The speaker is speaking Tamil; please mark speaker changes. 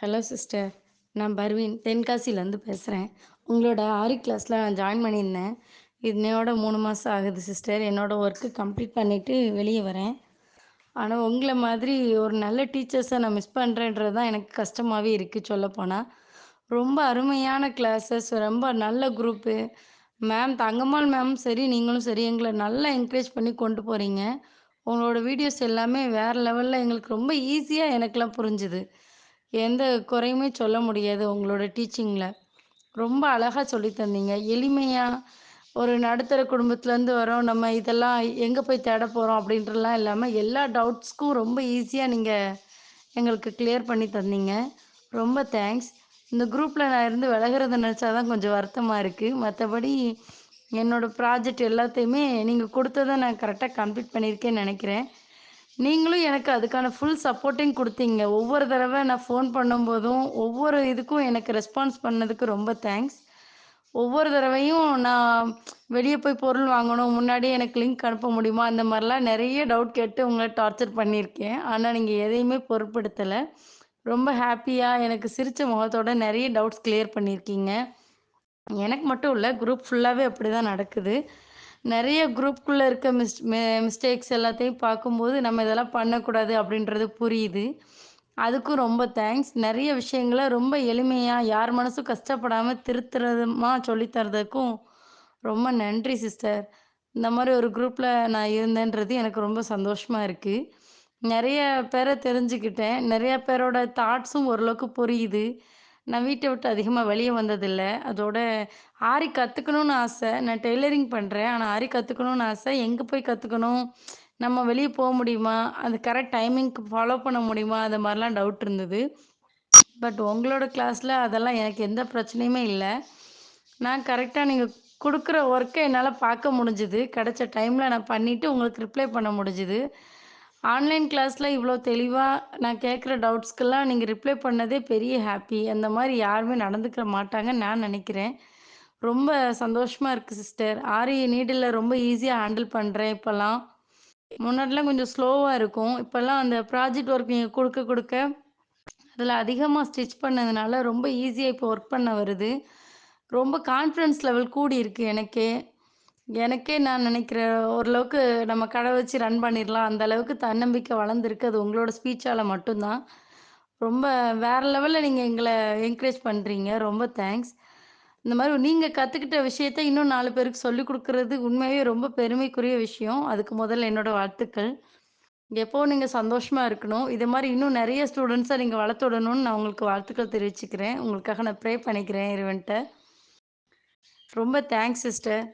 Speaker 1: ஹலோ சிஸ்டர் நான் பர்வீன் தென்காசிலேருந்து பேசுகிறேன் உங்களோட ஆரி கிளாஸில் நான் ஜாயின் பண்ணியிருந்தேன். இன்னையோட மூணு மாதம் ஆகுது சிஸ்டர் என்னோடய ஒர்க்கு கம்ப்ளீட் பண்ணிவிட்டு வெளியே வரேன். ஆனால் உங்களை மாதிரி ஒரு நல்ல டீச்சர்ஸை நான் மிஸ் பண்ணுறேன்றது தான் எனக்கு கஷ்டமாகவே இருக்குது சொல்லப்போனால் ரொம்ப அருமையான கிளாஸஸ் ரொம்ப நல்ல குரூப்பு மேம் தங்கம்மாள் மேமும் சரி நீங்களும் சரி எங்களை நல்லா என்கரேஜ் பண்ணி கொண்டு போகிறீங்க உங்களோட வீடியோஸ் எல்லாமே வேறு லெவலில் எங்களுக்கு ரொம்ப ஈஸியாக எனக்கெல்லாம் புரிஞ்சுது. எந்த குறையுமே சொல்ல முடியாது உங்களோட டீச்சிங்கில் ரொம்ப அழகாக சொல்லி தந்தீங்க. எளிமையாக ஒரு நடுத்தர குடும்பத்துலேருந்து வரோம். நம்ம இதெல்லாம் எங்கே போய் தேட போகிறோம் அப்படின்றலாம் இல்லாமல் எல்லா டவுட்ஸ்க்கும் ரொம்ப ஈஸியாக நீங்கள் எங்களுக்கு கிளியர் பண்ணி தந்தீங்க. ரொம்ப தேங்க்ஸ் இந்த குரூப்பில் நான் இருந்து விலகிறத நினச்சா தான் கொஞ்சம் வருத்தமாக இருக்குது மற்றபடி என்னோடய ப்ராஜெக்ட் எல்லாத்தையுமே நீங்கள் கொடுத்ததை நான் கரெக்டாக கம்ப்ளீட் பண்ணியிருக்கேன்னு நினைக்கிறேன். நீங்களும் எனக்கு அதுக்கான ஃபுல் சப்போர்ட்டிங் கொடுத்தீங்க. ஒவ்வொரு தடவை நான் ஃபோன் பண்ணும்போதும் ஒவ்வொரு இதுக்கும் எனக்கு ரெஸ்பான்ஸ் பண்ணதுக்கு ரொம்ப தேங்க்ஸ் ஒவ்வொரு தடவையும் நான் வெளியே போய் பொருள் வாங்கணும் முன்னாடியே எனக்கு லிங்க் அனுப்ப முடியுமா? அந்த மாதிரிலாம் நிறைய டவுட் கேட்டு உங்களை டார்ச்சர் பண்ணியிருக்கேன். ஆனால் நீங்கள் எதையுமே பொருட்படுத்தலை. ரொம்ப ஹாப்பியாக எனக்கு சிரித்த முகத்தோட நிறைய டவுட்ஸ் கிளியர் பண்ணியிருக்கீங்க. எனக்கு மட்டும் இல்லை குரூப் ஃபுல்லாகவே அப்படி தான் நடக்குது. நிறைய குரூப்குள்ளே இருக்க மிஸ் மிஸ்டேக்ஸ் எல்லாத்தையும் பார்க்கும்போது நம்ம இதெல்லாம் பண்ணக்கூடாது அப்படின்றது புரியுது. அதுக்கும் ரொம்ப தேங்க்ஸ் நிறைய விஷயங்களை ரொம்ப எளிமையாக யார் மனசும் கஷ்டப்படாமல் திருத்துறதுமா சொல்லித்தரதுக்கும் ரொம்ப நன்றி சிஸ்டர் இந்த மாதிரி ஒரு குரூப்பில் நான் இருந்தேன்றது எனக்கு ரொம்ப சந்தோஷமாக இருக்குது நிறைய பேரை தெரிஞ்சுக்கிட்டேன். நிறைய பேரோட தாட்ஸும் ஓரளவுக்கு புரியுது. நான் வீட்டை விட்டு அதிகமாக வெளியே வந்ததில்லை. அதோட ஆரி கற்றுக்கணுன்னு ஆசை. நான் டெய்லரிங் பண்ணுறேன் ஆனால் ஆரி கற்றுக்கணுன்னு ஆசை. எங்கே போய் கற்றுக்கணும் நம்ம வெளியே போக முடியுமா? அது கரெக்ட் டைமிங்க்கு ஃபாலோ பண்ண முடியுமா? அது மாதிரிலாம் டவுட் இருந்தது. பட் உங்களோட கிளாஸில் அதெல்லாம் எனக்கு எந்த பிரச்சனையுமே இல்லை. நான் கரெக்டாக நீங்கள் கொடுக்குற ஒர்க்கை என்னால் பார்க்க முடிஞ்சுது. கிடைச்ச டைமில் நான் பண்ணிவிட்டு உங்களுக்கு ரிப்ளை பண்ண முடிஞ்சுது. ஆன்லைன் கிளாஸில் இவ்வளோ தெளிவாக நான் கேட்குற டவுட்ஸ்க்கெல்லாம் நீங்கள் ரிப்ளை பண்ணதே பெரிய ஹாப்பி அந்த மாதிரி யாருமே நடந்துக்க மாட்டாங்கன்னு நான் நினைக்கிறேன். ரொம்ப சந்தோஷமாக இருக்குது சிஸ்டர் ஆரி நீடில் ரொம்ப ஈஸியாக ஹேண்டில் பண்ணுறேன் இப்போல்லாம். முன்னாடிலாம் கொஞ்சம் ஸ்லோவாக இருக்கும். இப்போல்லாம் அந்த ப்ராஜெக்ட் ஒர்க் நீங்கள் கொடுக்க கொடுக்க அதில் அதிகமாக ஸ்டிச் பண்ணதுனால ரொம்ப ஈஸியாக இப்போ ஒர்க் பண்ண வருது. ரொம்ப கான்ஃபிடன்ஸ் லெவல் கூடி இருக்குது எனக்கே. எனக்கே நான் நினைக்கிறேன் ஓரளவுக்கு நம்ம கடை வச்சு ரன் பண்ணிடலாம் அந்த அளவுக்கு தன்னம்பிக்கை வளர்ந்துருக்கு. அது உங்களோட ஸ்பீச்சால் மட்டும்தான். ரொம்ப வேற லெவலில் நீங்கள் எங்களை என்கரேஜ் பண்ணுறீங்க ரொம்ப தேங்க்ஸ் இந்த மாதிரி நீங்கள் கற்றுக்கிட்ட விஷயத்த இன்னும் நாலு பேருக்கு சொல்லிக் கொடுக்குறது உண்மையே ரொம்ப பெருமைக்குரிய விஷயம். அதுக்கு முதல்ல என்னோட வாழ்த்துக்கள். எப்போ நீங்கள் சந்தோஷமாக இருக்கணும்? இது மாதிரி இன்னும் நிறைய ஸ்டூடெண்ட்ஸை நீங்கள் வளர்த்து விடணும்னு நான் உங்களுக்கு வாழ்த்துக்கள் தெரிவிச்சுக்கிறேன். உங்களுக்காக நான் ப்ரே பண்ணிக்கிறேன் இருவன்ட்ட ரொம்ப தேங்க்ஸ் சிஸ்டர்